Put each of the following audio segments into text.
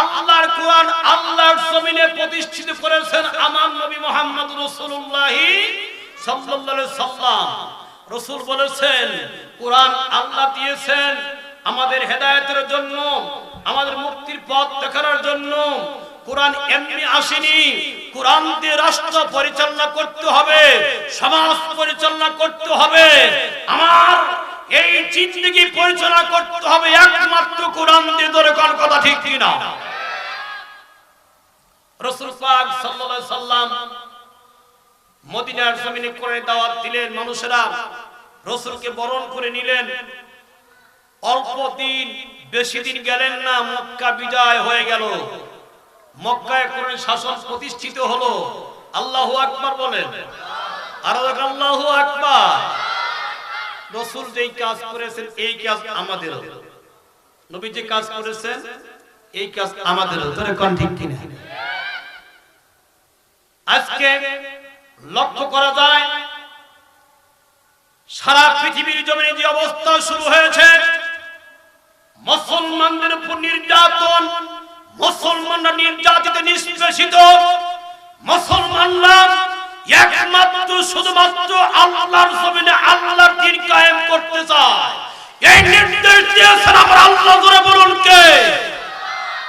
আল্লাহর আল্লাহর প্রতিষ্ঠিত করেছেন বলেছেন আল্লাহ দিয়েছেন আমাদের হেদায়েতের জন্য, আমাদের মুক্তির পথ দেখানোর জন্য। কোরআন এমনি আসেনি। কোরআন দিয়ে রাষ্ট্র পরিচালনা করতে হবে, সমাজ পরিচালনা করতে হবে। আমার এই জিন্দগি পরিচালনা করতে হবে একমাত্র কোরআন দিয়ে ধরে কোন কথা ঠিক কিনা? রসুল পাক সাল্লাল্লাহু সাল্লাম মদিনার জমিনে করে দাওয়াত দিলেন, মানুষেরা রসুলকে বরণ করে নিলেন। অল্প দিন, বেশি দিন গেলেন না, মক্কা বিজয় হয়ে গেল। মক্কায় কোরআন শাসন প্রতিষ্ঠিত হলো। আল্লাহু আকবার বলেন। আর আল্লাহু আকবার। রসুল যেই কাজ করেছেন, এই কাজ আমাদের নবী যে কাজ করেছেন, এই কাজ আমাদের তোরে কোন ঠিক কিনা? আজকে লক্ষ্য করা যায়, সারা পৃথিবীর জমিনে যে অবস্থা শুরু হয়েছে, মুসলমানদের উপর নির্যাতন, মুসলমানরা নির্যাতিত, নিষ্পেষিত, মুসলমানরা একমাত্র, শুধুমাত্র আল্লাহর জমিনে আল্লাহর দিন কায়েম করতে চায়। এই নির্দেশ দিয়েছেন আমার আল্লাহ, জোরে বলুন কে?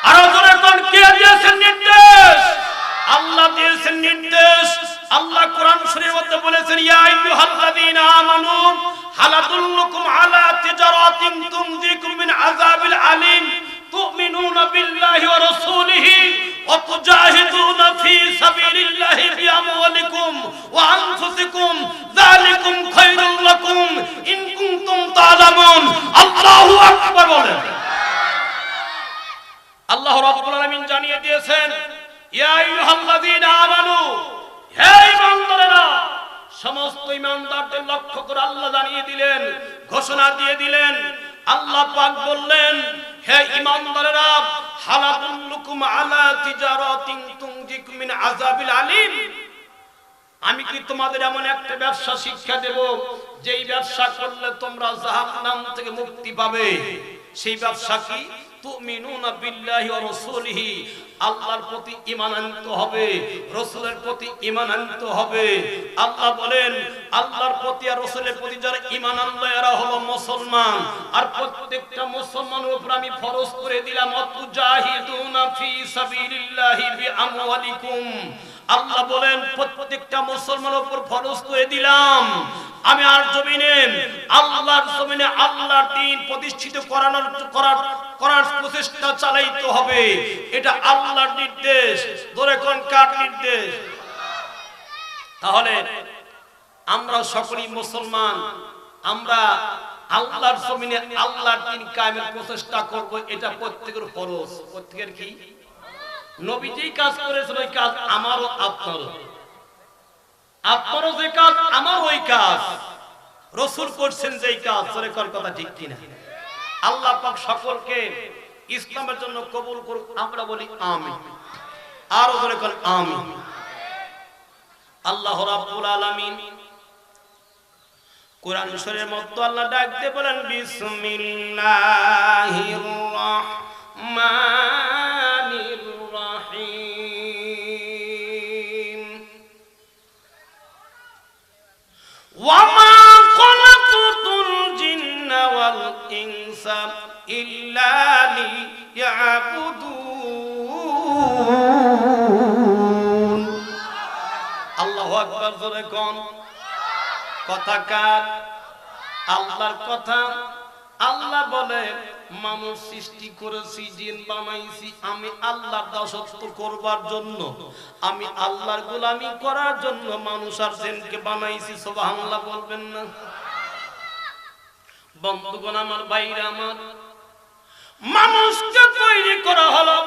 আরও জোরে কোন কে দিয়েছেন নির্দেশ? আল্লাহ দিয়েছেন নির্দেশ। আল্লাহ কোরআন শরীফের মধ্যে বলেছেন, ইয়া আইয়ুহাল্লাযীনা আমানু, হালাদুল্লুকুম আলা তিজারাতিন তুনজিকুম মিন আযাবিল আলিম, তুমিনুনা বিল্লাহি ওয়া রাসূলিহি ওয়া তুজাহিদুনা ফি ওয়া আনফুসিকুম, যালিকুম খায়রুল লাকুম, ইন কুনতুম তা'লামুন। আল্লাহু আকবার বলেন। আল্লাহ রাব্বুল আলামিন জানিয়ে দিয়েছেন, ইয়া আইয়ুহাল্লাযীনা আমানু, হে ঈমানদারেরা, সমস্ত ঈমানদারদের লক্ষ্য করে আল্লাহ জানিয়ে দিলেন, ঘোষণা দিয়ে দিলেন, আল্লাহ পাক বললেন, হে ঈমানদারেরা হালাদুল্লুকুম আলা তিজারাতিন তুনজিকুম মিন আযাবিল আলিম। আমি কি তোমাদের এমন একটা ব্যবসা শিক্ষা দেব? যেই ব্যবসা করলে তোমরা জাহান্নাম থেকে মুক্তি পাবে। সেই ব্যবসা কি? আল্লাহ বলেন, আল্লাহর প্রতি আর মুসলমান। আর প্রত্যেকটা মুসলমানের উপর আমি ফরজ করে দিলাম আল্লাহ বলেন, প্রত্যেকটা মুসলমানের উপর ফরজ করে দিলাম। আমি আর জমিনে, আল্লাহর জমিনে আল্লাহর দিন প্রতিষ্ঠিত করানোর, করার করার প্রচেষ্টা চালাইতে হবে। এটা আল্লাহর নির্দেশ। ধরে কোন কার নির্দেশ? তাহলে আমরা সকলেই মুসলমান। আমরা আল্লাহর জমিনে আল্লাহর দিন কায়েমের প্রচেষ্টা করব, এটা প্রত্যেকের ফরজ। প্রত্যেকের কি? নবী যেই কাজ করেছেন ওই কাজ আমারও, আপনারও। আপনারও যে কাজ আমার ওই কাজ। রসুল করছেন যেই কাজ তোরে কর কথা ঠিক কিনা? আল্লাহ পাক সকলকে ইসলামের জন্য কবুল করুক, আমরা বলি আমিন। আরও ধরে কর, আমিন। আল্লাহ রাব্বুল আলামিন কোরআন শরীরের মধ্যে আল্লাহ ডাকতে বলেন, বিসমিল্লাহির রাহমানির وما خلقت الجن والإنس إلا ليعبدون আল্লাহু আকবার জোরে কোন কথা কার আল্লাহর কথা আল্লাহ বলে মানুষ সৃষ্টি করেছি, জিন বানাইছি, আমি আল্লাহর দাসত্ব করবার জন্য, আমি আল্লাহর গোলামি করার জন্য মানুষ আর জিনকে বানাইছি, সুবহানাল্লাহ বলবেন না। বন্ধুগণ, আমার বাইরে আমার মানুষকে তৈরি করা হলো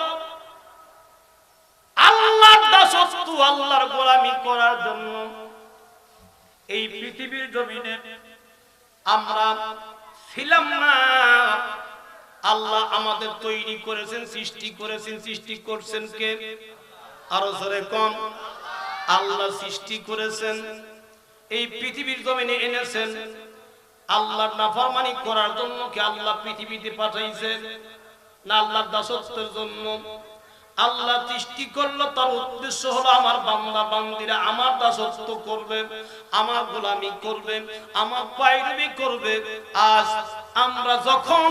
আল্লাহর দাসত্ব, আল্লাহর গোলামি করার জন্য। এই পৃথিবীর জমিনে আমরা ছিলাম না। আল্লাহ আমাদের তৈরি করেছেন, সৃষ্টি করেছেন, সৃষ্টি করছেন কে? আরও জোরে কম আল্লাহ সৃষ্টি করেছেন, এই পৃথিবীর জমিনে এনেছেন। আল্লাহর নাফরমানি করার জন্য কি আল্লাহ পৃথিবীতে পাঠাইছে? না আল্লাহর দাসত্বের জন্য। আল্লাহ সৃষ্টি করল, তার উদ্দেশ্য হলো আমার বান্দা, বান্দিরা আমার দাসত্ব করবে, আমার গোলামি করবে, আমার পায়রবি করবে। আজ আমরা যখন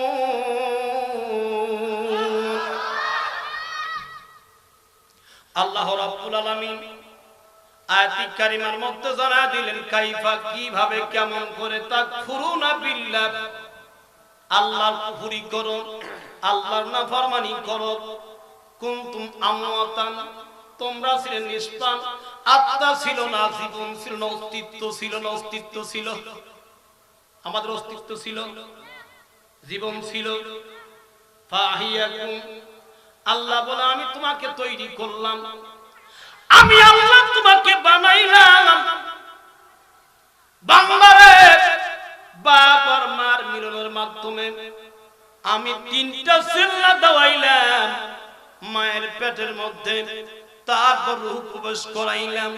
আল্লাহ রাব্বুল আলামিন আয়াতি কারিমার মধ্যে জানা দিলেন, কাইফা কীভাবে, কেমন করে, তা খুরুনা বিল্লাহ। আল্লাহর কুফরি করো, আল্লাহর নাফরমানি করো। কুনতুম আমওয়াতান, তোমরা ছিলে নিষ্পান আত্মা ছিল না, জীবন ছিল না, অস্তিত্ব ছিল না, অস্তিত্ব ছিল। আমাদের অস্তিত্ব ছিল, জীবন ছিল। আল্লাহ বলে, আমি তোমাকে তৈরি করলাম। আমি আল্লাহ তোমাকে বানাইলাম। বাংলারে বাপ আর মার মিলনের মাধ্যমে আমি তিনটা সিল্লা দেওয়াইলাম। মায়ের পেটের মধ্যে তারপর রূহ প্রবেশ করাইলাম।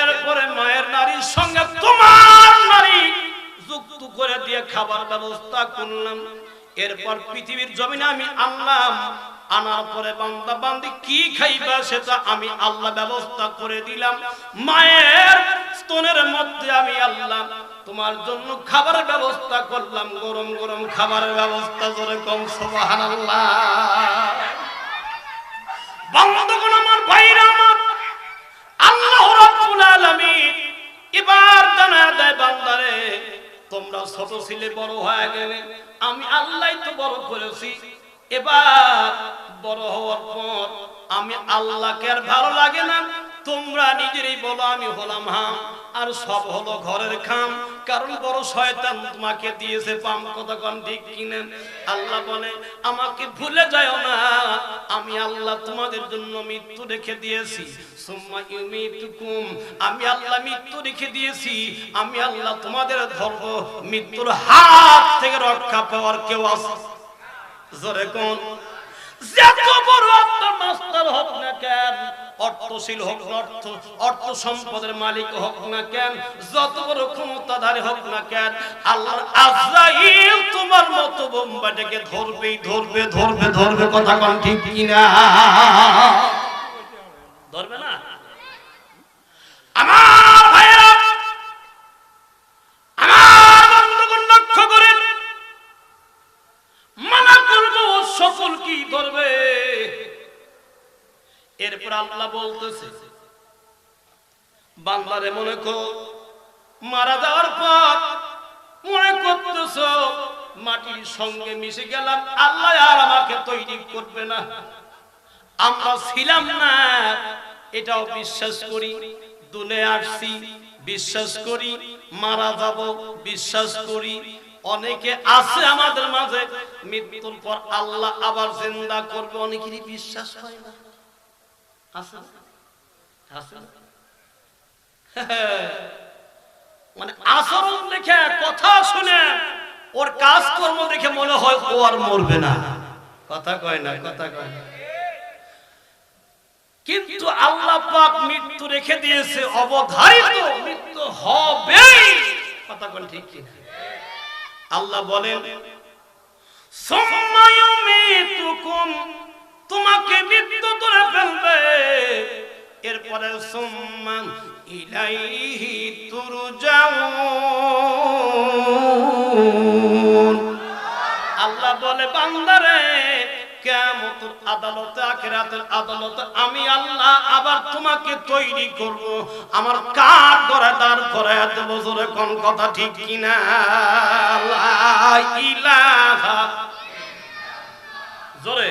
এরপরে মায়ের নারীর সঙ্গে তোমার নারী যুক্ত করে দিয়ে খাবার ব্যবস্থা করলাম। এরপর পৃথিবীর জমিনে আমি আনলাম। আনার পরে বান্দা বান্দি কি খাইবা সেটা আমি আল্লাহ ব্যবস্থা করে দিলাম। মায়ের স্তনের মধ্যে আমি আল্লাহ তোমার জন্য খাবারের ব্যবস্থা করলাম। গরম গরম খাবারের ব্যবস্থা করে কম, সুবহানাল্লাহ। বন্ধুগণ আমার ভাইরা আমার, আল্লাহ রাব্বুল আলামিন এবার জানা দেয় বান্দারে, তোমরা ছোট ছিলে, বড় হয়ে গেলে, আমি আল্লাহই তো বড় করেছি। এবার বড় হওয়ার পর আমি আল্লাহকে আর ভালো লাগে না। তোমরা নিজেরই বলো, আমি হলাম হাম, আর সব হলো ঘরের খাম। কারণ বড় শয়তান তোমাকে দিয়েছে পাম, কতক্ষণ ঠিক কিনেন আল্লাহ বলে, আমাকে ভুলে যাও না। আমি আল্লাহ তোমাদের জন্য মৃত্যু রেখে দিয়েছি। আমি আল্লাহ মৃত্যু রেখে দিয়েছি। আমি আল্লাহ তোমাদের ধর্ম, মৃত্যুর হাত থেকে রক্ষা পাওয়ার কেউ আছে? জোরে কোন? ক্ষমতাধারী হোক তোমার ধরবে ধরবে ধরবে কথা ধরবে না? আমার এরপর আল্লাহ বলতেছে বাংলারে মনে কর, মারা যাওয়ার পর মনে করতেছ, মাটির সঙ্গে মিশে গেলাম, আল্লাহ আর আমাকে তৈরি করবে না। আমরা ছিলাম না, এটাও বিশ্বাস করি দুলে আসছি, বিশ্বাস করি, মারা যাব, বিশ্বাস করি। অনেকে আছে আমাদের মাঝে, মৃত্যুর পর আল্লাহ আবার জিন্দা করবে, অনেকেরই বিশ্বাস হয় না। মানে আচরণ দেখে, কথা শুনে, ওর কাজকর্ম দেখে মনে হয় ও আর মরবে না। কথা কয় না, কথা কয় না। কিন্তু আল্লাহ পাক মৃত্যু রেখে দিয়েছে, অবধারিত মৃত্যু কথা কোন ঠিক আল্লাহ বলেন সুম্মায়ুমিতুকুম তোমাকে মৃত্যু করে ফেলবে। এরপরে সুম্মা ইলাইহি তুরজাউন। আল্লাহ বলে, বান্দারে কিয়ামতের আদালতে, আখিরাতের আদালতে আমি আল্লাহ আবার তোমাকে তৈরি করব। আমার কাঠ গড়ে দাঁড় করায় দেব, জোরে কোন কথা ঠিক কিনা? ইলাহা জোরে।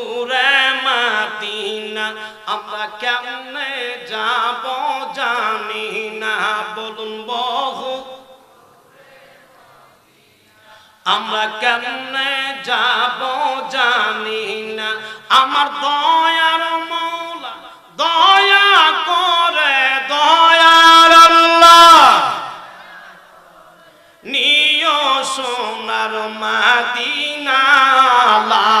আমরা কেমনে যাব জানি না, বলুন বহু। আমরা কেমনে যাব জানি না, আমার দয়ার মৌলা, দয়া করে, দয়ার নিয় সোনার মাদিনা লা ইলাহা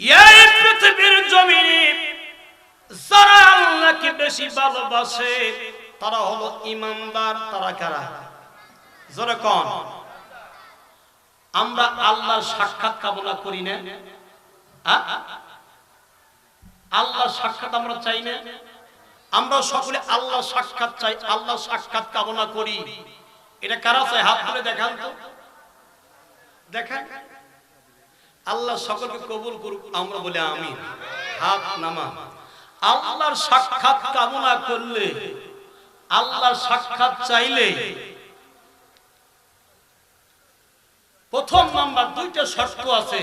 এই পৃথিবীর জমিনে, যারা আল্লাহকে বেশি ভালোবাসে, তারা হলো ইমানদার, তারা কারা? আমরা আল্লাহর সাক্ষাৎ কামনা করি না। সাক্ষাৎ আমরা চাই না। আমরা সকলে আল্লাহ সাক্ষাৎ চাই আল্লাহ সাক্ষাৎ কামনা করি। এটা কারা চাই হাত তুলে দেখান তো। দেখান। আল্লাহ সকলকে কবুল করুক, আমরা বলে আমি হাত নামা। আল্লাহর সাক্ষাৎ কামনা করলে, আল্লাহর সাক্ষাৎ চাইলে, প্রথম নাম্বার দুইটা শর্ত আছে।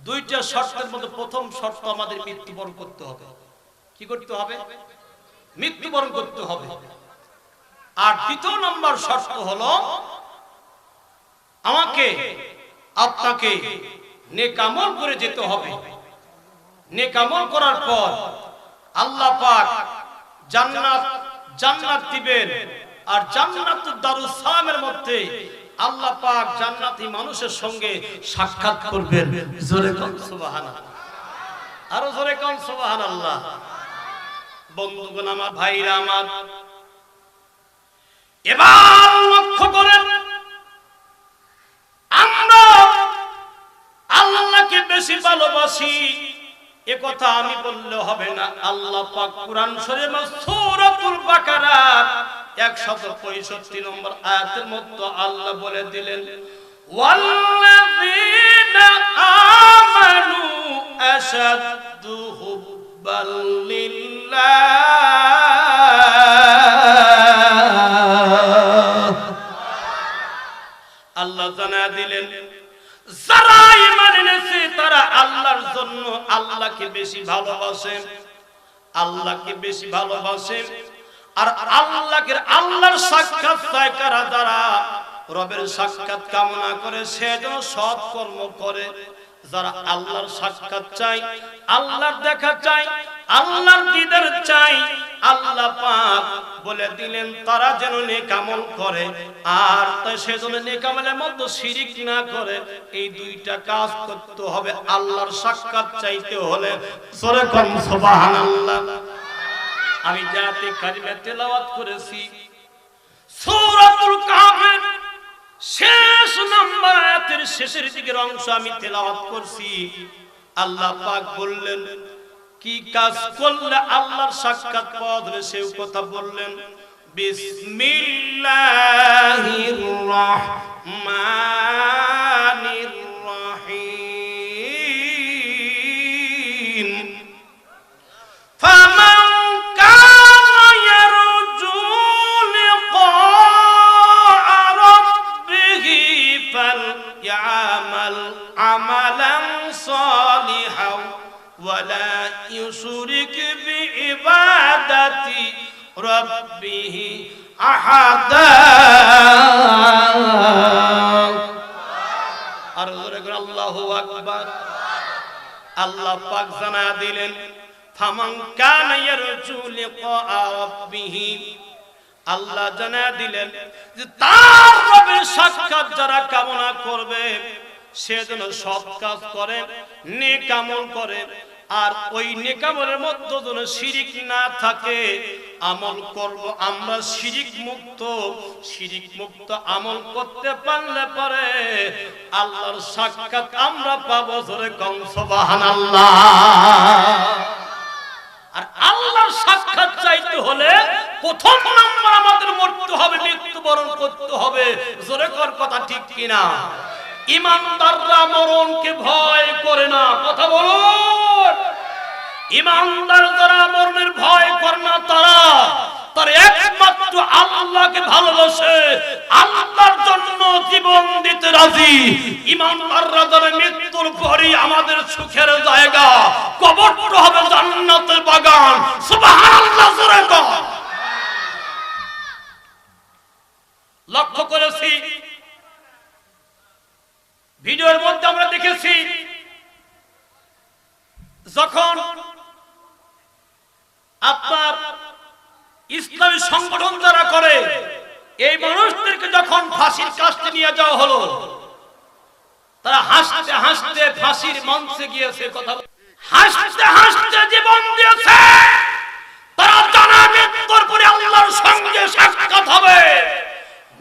দুইটা শর্তের মধ্যে প্রথম শর্ত আমাদের মৃত্যুবরণ করতে হবে। কি করতে হবে? মৃত্যুবরণ করতে হবে। আর দ্বিতীয় নম্বর শর্ত হলো, আমাকে আপনাকে নেকামল করে যেতে হবে। নেকামল করার পর আল্লাহ পাক জান্নাত জান্নাত দিবেন। আর জান্নাত দারুস সালামের মধ্যে আল্লাহ পাক জান্নাতি মানুষের সঙ্গে সাক্ষাৎ করবেন। জোরে কোন সুবহানাল্লাহ। আরও জোরে কোন সুবহানাল্লাহ। বন্ধুগণ, আমার ভাইরা, আমার এবার লক্ষ্য করেন বেশি ভালোবাসি। এ কথা আমি বললে হবে না। আল্লাহ পাক কুরআন শরীফে সূরাতুল বাকারা 165 নম্বর আয়াতের মধ্যে আল্লাহ বলে দিলেন ওয়াল্লাযীনা বেশি ভালোবাসেন, আল্লাহকে বেশি ভালোবাসেন, আর আল্লাহকে আল্লাহর সাক্ষাৎ চায় কারা যারা রবের সাক্ষাৎ কামনা করে সে যেন সৎ কর্ম করে। যারা আল্লাহর সাক্ষাৎ চাই আল্লাহর দেখা চাই আল্লাহর দিদার চাই আল্লাহ পাক বলে দিলেন, তারা যেন নেকামল করে, আর তা সেজন্য নেকামলের মধ্যে শিরিক না করে। এই দুইটা কাজ করতে হবে আল্লাহর সাক্ষাৎ চাইতে হলে। সরে কম, সুবহানাল্লাহ। আমি জাতি কারিমে তেলাওয়াত করেছি আয়াতের শেষের দিকের অংশ আমি তেলাওয়াত করছি। আল্লাহ পাক বললেন, কি কাজ করলে আল্লাহর সাক্ষাৎ পাওয়া ধরে সেও কথা বললেন? বিসমিল্লাহির রহমানির يشرك بعبادة ربه أحدا أرزقك الله أكبر আল্লাহ পাক জানা দিলেন ফামান কানা ইয়ারজু লিকা রাব্বিহি আল্লাহ জানা দিলেন যে তার রবের সাক্ষাৎ যারা কামনা করবে সে যেন সৎ কাজ করে নেক আমল করে আর ওই নেকামলের মধ্যে যেন শিরিক না থাকে, আমল করব আমরা শিরিক মুক্ত শিরিক মুক্ত আমল করতে পারলে পরে আল্লাহর সাক্ষাৎ আমরা পাবো জোরে কম, সুবহানাল্লাহ। আর আল্লাহর সাক্ষাৎ চাইতে হলে প্রথম নাম্বার আমাদের মরতে হবে, মৃত্যুবরণ করতে হবে। জোরে কর কথা ঠিক কিনা? ইমানদাররা মরণকে ভয় করে না। কথা বলুন। ইমানদার যারা মরণের ভয় করে না, তারা তার একমাত্র আল্লাহকে ভালোবাসে। আল্লাহর জন্য জীবন দিতে রাজি। ইমানদাররা যারা মৃত্যুর পরই আমাদের সুখের জায়গা, কবরটা হবে জান্নাতের বাগান। সুবহানাল্লাহ, জোরে লক্ষ্য করেছি ভিডিওর মধ্যে আমরা দেখেছি, যখন আপনার ইসলামী সংগঠন যারা করে, এই মানুষদেরকে যখন ফাঁসির কাস্তে নিয়ে যাওয়া হলো, তারা হাসতে হাসতে ফাঁসির মঞ্চে গিয়েছে কথা হাসতে হাসতে জীবন দিয়েছে। তারা জানা মৃত্যুর পরে আল্লাহর সঙ্গে সাক্ষাৎ হবে।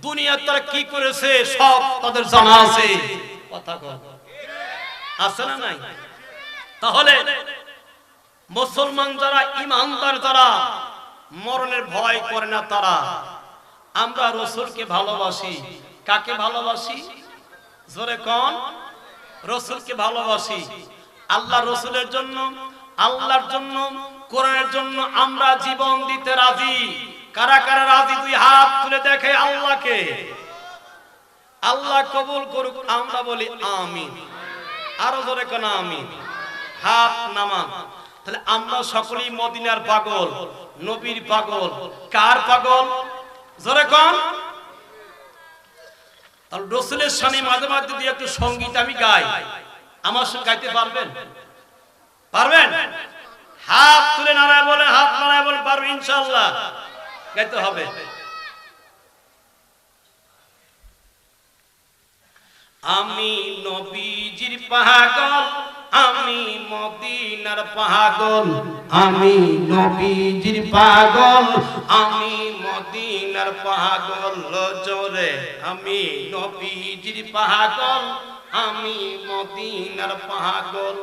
দুনিয়ার তারা কি করেছে? সব তাদের জানা আছে। কথা আছে না নাই? তাহলে মুসলমান যারা, ইমানদার যারা, মরণের ভয় করে না তারা? আমরা রসুলকে ভালোবাসি। কাকে ভালোবাসি? জোরে কন। রসুলকে ভালোবাসি। আল্লাহ রসুলের জন্য, আল্লাহর জন্য, কোরআনের জন্য আমরা জীবন দিতে রাজি। কারা কারা রাজি, দুই হাত তুলে দেখে আল্লাহকে? আল্লাহ কবুল করুক, আমরা বলি আমিন। আরও জোরে কোন আমিন? হাত নামান। তাহলে আমরা সকলেই মদিনার পাগল, নবীর পাগল। কার পাগল? জোরে কোন? রসুলের সামনে মাঝে মাঝে দিয়ে একটু সংগীত আমি গাই। আমার সঙ্গে গাইতে পারবেন? পারবেন? হাত তুলে নাড়ায় বলে হাত নাড়ায় বলে পারবে ইনশাল্লাহ গাইতে হবে। আমি নবীজির পাগল, আমি মদিনার পাগল, আমি নবীজির পাগল, আমি মদিনার পাগল জোরে। আমি নবীজির পাগল, আমি মদিনার পাগল।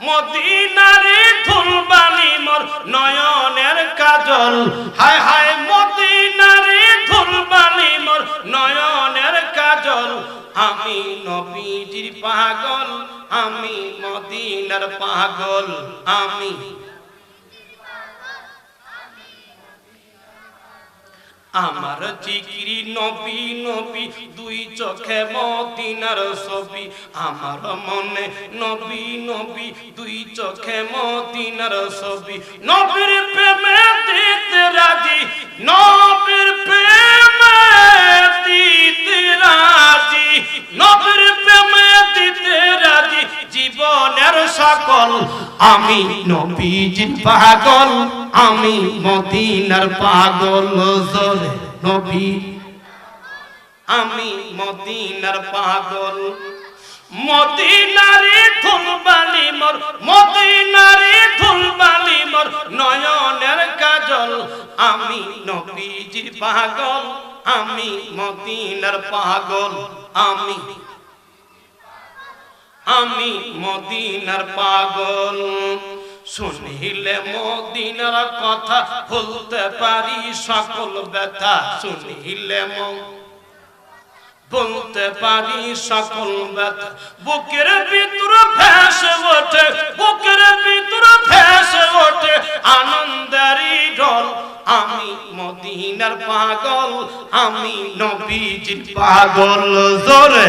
মদিনারে ধুলবানি মোর নয়নের কাজল। হায় হায় মদিনারে ধুলবানি মোর নয়নের কাজল। আমি নবীজির পাগল, আমি মদিনার পাগল, আমি আমার জিকিরি নবী নবী, দুই চোখে মদিনার ছবি। আমার মনে নবী নবী, দুই চোখে মদিনার ছবি। নবীর প্রেমে দিতে রাজি, নবীর প্রেমে দিতে রাজি। নবীর প্রেমে দিতে রাজি, জীবনের সকল আমি নবীজির পাগল। আমি মদিনার পাগল জোরে নবী। আমি মদিনার পাগল। মদিনারে ধুলবালি মোর, মদিনারে ধুলবালি মোর নয়নের কাজল। আমি নবীজির পাগল, আমি মদিনার পাগল। আমি আমি মদিনার পাগল। শুনিলে মদিনার কথা বলতে পারি সকল ব্যথা। শুনিলে বলতে পারি সকল ব্যথা। বুকের ভিতর ভেসে ওঠে, বুকের ভিতর ভেসে ওঠে আনন্দেরই ঢল। আমি মদিনার পাগল, আমি নবীজির পাগল। জোরে।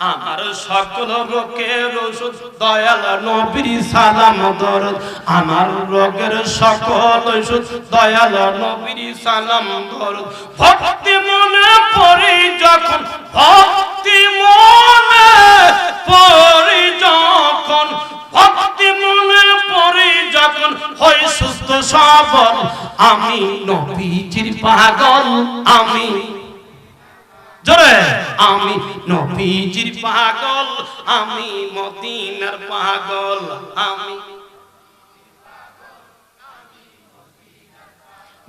আমার সকল রোগের ওষুধ, দয়াল নবীর সালাম দরদ। আমার রোগের সকল ওষুধ, দয়াল নবীর সালাম দরদ। ভক্তি মনে পড়ি যখন, ভক্তি মনে পড়ি যখন, ভক্তি মনে পড়ি যখন, হয় সুস্থ সবল। আমি নবীজির পাগল, আমি জোরে। আমি নবীজির পাগল আমি মদিনার পাগল আমি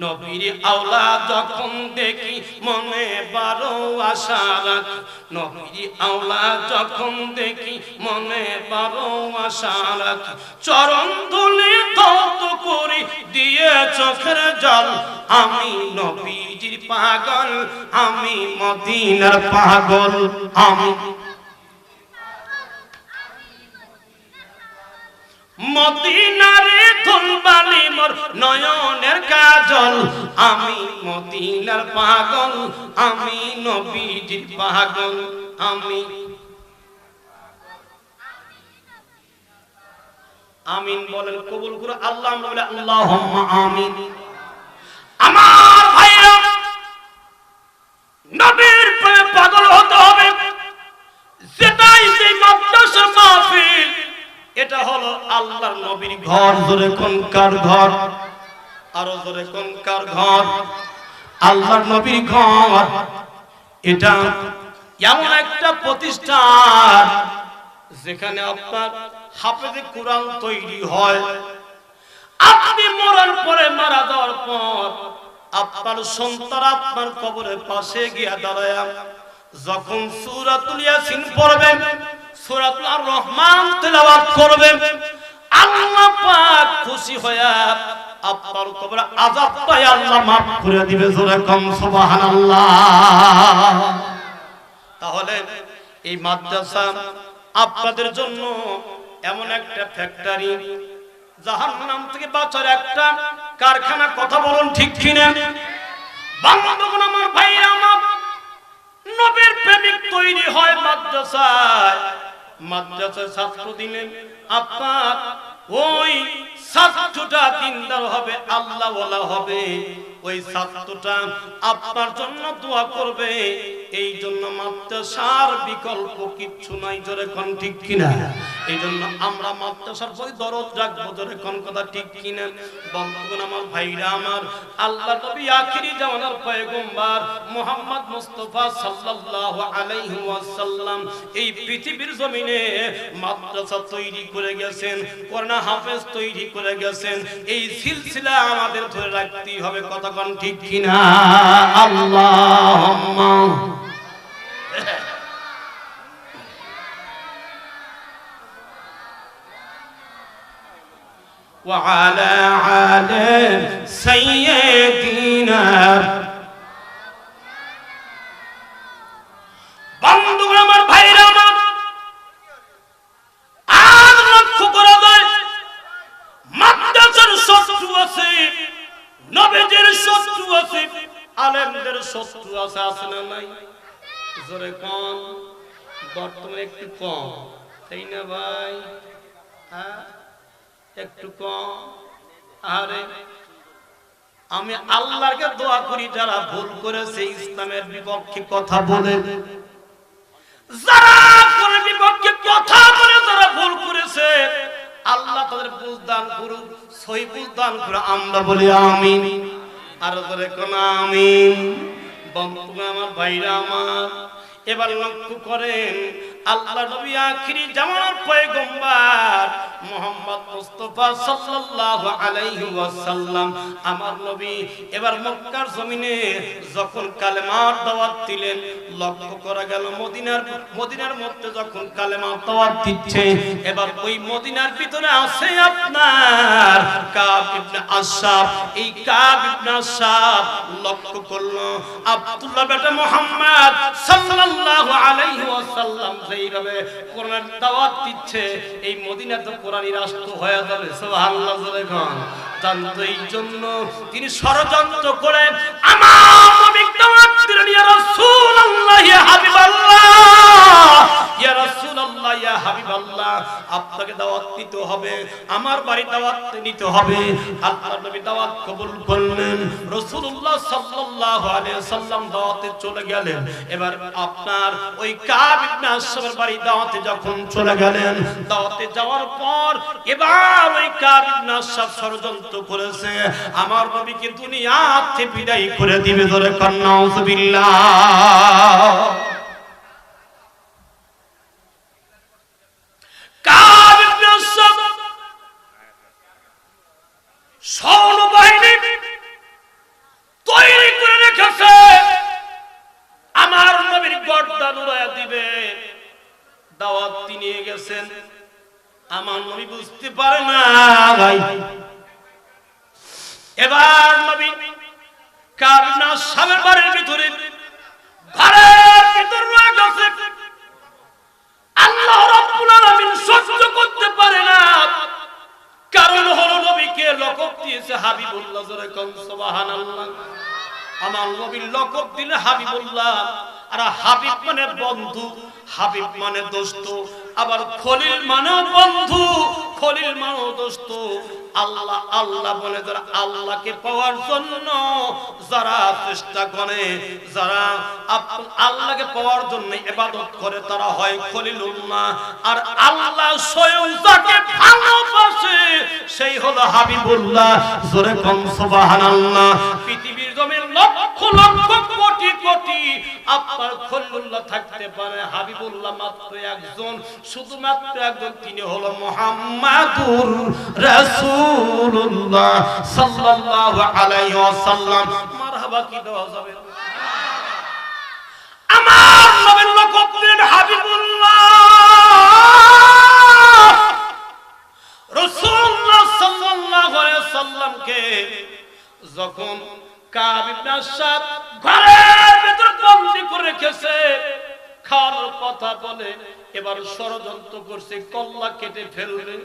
নবীর আওলা যখন দেখি, মনে বারো আশা রাখ। নবীর আওলা যখন দেখি, মনে বারো আশা রাখ। চরণ ধুলি ধৌত করি দিয়ে চোখের জল। আমি নবীজির পাগল, আমি মদিনার পাগল, আমি মদিনারে ধুলবালি মোর নয়নের কাজল। আমি মদিনার পাগল, আমি নবীজির পাগল, আমি আমিন বলেন, কবুল করে আল্লাহ বলে আল্লাহুম্মা আমিন। আমার ভাইরা, নবীর প্রেমে পাগল হতে হবে। যেটাই সেই এটা হলো আল্লাহর নবীর ঘর। জোরে কোন কার ঘর? আরও জোরে কোন কার ঘর? আল্লাহর নবীর ঘর। এটা এমন একটা প্রতিষ্ঠান যেখানে আপনার হাফেজে কোরআন তৈরি হয়। আপনি মরার পরে মারা যাওয়ার পর আপনার সন্তান আপনার কবরের পাশে গিয়া দাঁড়ায় যখন সূরাতুল ইয়াসিন পড়বেন রহমান তেলাওয়াত আল্লাহ পাক খুশি আপনার কবরে আযাবটাই আল্লাহ করে দিবে জোরে কম, সুবহানাল্লাহ। তাহলে এই মাদ্রাসা আপনাদের জন্য এমন একটা ফ্যাক্টরি জাহান নাম থেকে বাঁচার একটা কারখানা, কথা বলুন ঠিক কিনা? বাংলাদেশ আমার ভাইরা আমার নবীর প্রেমিক তৈরি হয় মাদ্রাসায়। মাদ্রাসায় ছাত্র দিলেন আপনার ওই ছাত্রটা দিনদার হবে আল্লাহ হবে। ওই ছাত্রটা আপনার জন্য দোয়া করবে। এই জন্য মাদ্রাসার বিকল্প কিচ্ছু নাই, জোরে কোন ঠিক কিনা? এই জন্য আমরা মাদ্রাসার প্রতি দরদ রাখব, জোরে কোন কথা ঠিক কিনা? বন্ধুগণ আমার, ভাইরা আমার আল্লাহ নবী আখিরি জামানার পয়গম্বর মুহাম্মদ মুস্তাফা সাল্লাল্লাহু আলাইহি ওয়াসাল্লাম এই পৃথিবীর জমিনে মাদ্রাসা তৈরি করে গেছেন, কোরআন হাফেজ তৈরি করে গেছেন। এই সিলসিলা আমাদের ধরে রাখতেই হবে কতক্ষণ ঠিক কিনা আল্লাহুম্মা وعلى آل سيدنا বন্ধুগণ আলেমদের শত্রু আছে আছে না নাই? জোরে কম বর্তমানে একটু কম, তাই না ভাই? হ্যাঁ? একটু কম? আরে আমি আল্লাহকে দোয়া করি, যারা ভুল করেছে, ইসলামের বিপক্ষে কথা বলে। যারা বিপক্ষে কথা বলে, যারা ভুল করেছে, আল্লাহ তাদের বুঝ দান করুক সই বুঝ দান করে আমরা বলি, আমিন। আমার এবার নবী আমার নবী এবার মক্কার জমিনে যখন কালেমার দাওয়াত দিলেন, লক্ষ্য করা গেল মদিনার মদিনার মধ্যে যখন কালেমার দাওয়াত দিচ্ছে, এবার ওই মদিনার ভিতরে আছে আপনার কাব ইবনে সাল্লাল্লাহু আলাইহি কোরআনের দাওয়াত দিচ্ছে, এই মদিনা তো কোরআন রাষ্ট্র হয়ে যাবে, সুবহানাল্লাহ জোরে জানতো এই জন্য তিনি ষড়যন্ত্র করে আমার দাওয়াত দিতে হবে, আমার বাড়ি দাওয়াত নিতে সাল্লাল্লাহু সাল্লাম দাওয়াতে চলে গেলেন। এবার আপনার ওই বাড়ি দাওয়াতে যখন চলে গেলেন, দাওয়াতে যাওয়ার পর এবার ওই কাব ইবনে ষড়যন্ত্র করেছে। আমার নবীকে দুনিয়াতে বিদায় করে দিবে ধরে কন্নাউযুবিল্লাহ হাবিব মানে দোস্ত, আবার খলিল মানে বন্ধু, খলিল মানে দোস্ত। আল্লাহ আল্লাহ বলে যারা আল্লাহকে পাওয়ার জন্য যারা চেষ্টা করে, যারা আল্লাহকে পাওয়ার জন্য ইবাদত করে, তারা হয় খলিলুল্লাহ। আর আল্লাহ স্বয়ং যাকে ভালোবাসে, সেই হলো হাবিবুল্লাহ। জোরে কম, সুবহানাল্লাহ। পৃথিবীর জমির লক্ষ লক্ষ কোটি কোটি আপনার খলিলুল্লাহ থাকতে পারে। হাবিবুল্লাহ মাত্র একজন, শুধুমাত্র একজন, তিনি হলো মুহাম্মাদুর রাসূলুল্লাহ সাল্লাল্লাহু আলাইহি ওয়াসাল্লাম। মারহাবা কি দেওয়া যাবে? আমার নবীর লকব হাবিবুল্লাহ রাসূলুল্লাহ সাল্লাল্লাহু আলাইহি সাল্লামকে যখন কাব ইবনে ঘরের ভিতর কথা বলে, এবার কেটে ফেলবে।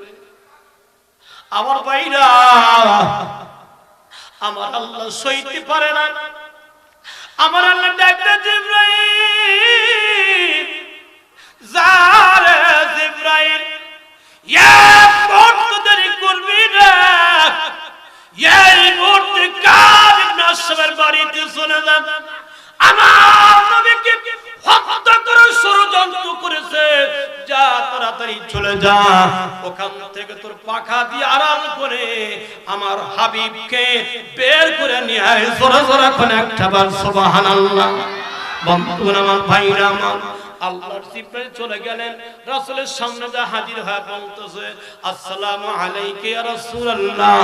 আমার আমার আল্লাহ সইতে পারে না। আমার আল্লাহ ডাকতে জিব্রাইল। করবি না। এই ইবনে আশরাফের বাড়িতে চলে যান। আমার নবীকে হত্যা করে ষড়যন্ত্র করেছে। যা তাড়াতাড়ি চলে যা। ওখান থেকে তোর পাখা দিয়ে আড়াল করে আমার হাবিবকে বের করে নিয়ে আয়। জোরা জোরা কোন একটা বার, সুবহানাল্লাহ। আল্লাহর চলে গেলেন, রাসূলের সামনে যা হাজির বলতেছে, আসসালামু আলাইকা ইয়া রাসূলুল্লাহ,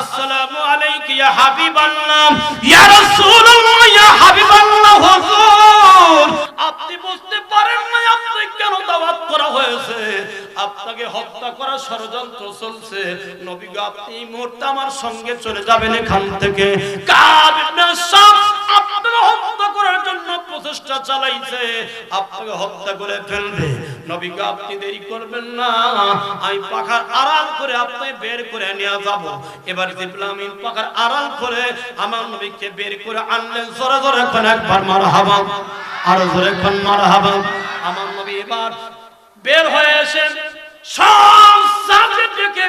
আসসালামু আলাইকা ইয়া হাবিবাল্লাহ, ইয়া রাসূলুল্লাহ, ইয়া হাবিবাল্লাহ হুজুর, আপনি বুঝতে পারেন না আপনি কেন দাওয়াত করা হয়েছে? আপনাকে হত্যা করার ষড়যন্ত্র চলছে। নবী গো, আপনি মুহূর্তে আমার সঙ্গে চলে যাবেন এখান থেকে। কাব ইবনে সাম প্রচেষ্টা চালাইছে, আপনাকে হত্যা করে ফেলবে। নবী গো আপনি দেরি করবেন না। আমি পাখার আড়াল করে আপনাকে বের করে নিয়ে যাব। এবার জিবলামিন পাখার আড়াল করে আমার নবীকে বের করে আনলেন। জোরে জোরে কোন একবার মারহাবা। আর জোরে কোন মারহাবা। আমার নবী এবার বের হয়ে এসেন সব সাহাবীদেরকে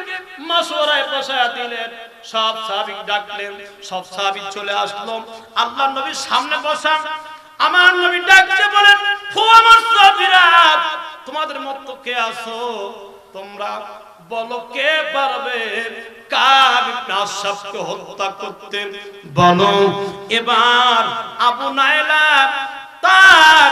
মাসওয়ারায় বসায়া দিলেন। সব সাহাবী ডাকলেন, সব সাবিক চলে আসলো। আল্লাহর নবীর সামনে বসা। আমার নবী ডাকতে বলেন হো আমার সাহাবীরা, তোমাদের মতো কে আছো? তোমরা বলো কে পারবে? কাব ইবনে হত্যা করতে? বলো, এবার আবু নাইলা তার